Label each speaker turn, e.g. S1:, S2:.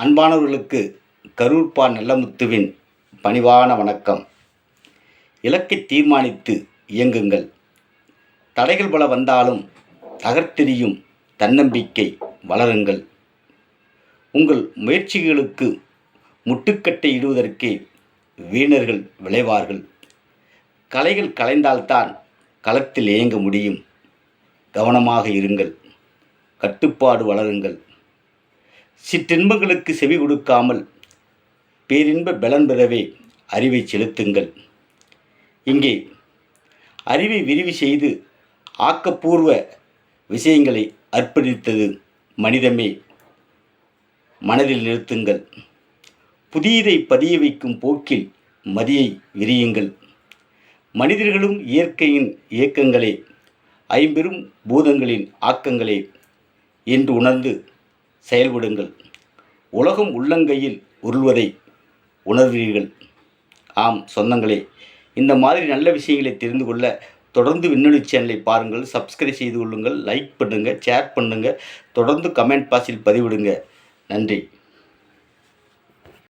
S1: அன்பானவர்களுக்கு கரூர்பா நல்லமுத்துவின் பணிவான வணக்கம். இலக்கை தீர்மானித்து இயங்குங்கள். தடைகள் பல வந்தாலும் தகர்த்தெறியும் தன்னம்பிக்கை வளருங்கள். உங்கள் முயற்சிகளுக்கு முட்டுக்கட்டை இடுவதற்கே வீணர்கள் விளைவார்கள். கலைகள் கலைந்தால்தான் களத்தில் இயங்க முடியும். கவனமாக இருங்கள். கட்டுப்பாடு வளருங்கள். சிற்றின்பங்களுக்கு செவி கொடுக்காமல் பேரின்ப பலன் பெறவே அறிவை செலுத்துங்கள். இங்கே அறிவை விரிவு செய்து ஆக்கப்பூர்வ விஷயங்களை அர்ப்பணித்தது மனிதமே. மனதில் நிறுத்துங்கள். புதியதை பதிய வைக்கும் போக்கில் மதியை விரியுங்கள். மனிதர்களும் இயற்கையின் இயக்கங்களே ஐம்பெரும் பூதங்களின் ஆக்கங்களே என்று உணர்ந்து செயல்படுங்கள். உலகம் உள்ளங்கையில் உருள்வதை உணர்வீர்கள். ஆம் சொந்தங்களே இந்த மாதிரி நல்ல விஷயங்களை தெரிந்து கொள்ள தொடர்ந்து விண்ணொலி சேனலை பாருங்கள் சப்ஸ்கிரைப் செய்து கொள்ளுங்கள் லைக் பண்ணுங்கள் ஷேர் பண்ணுங்கள் தொடர்ந்து கமெண்ட் பாக்ஸில் பதிவிடுங்க. நன்றி.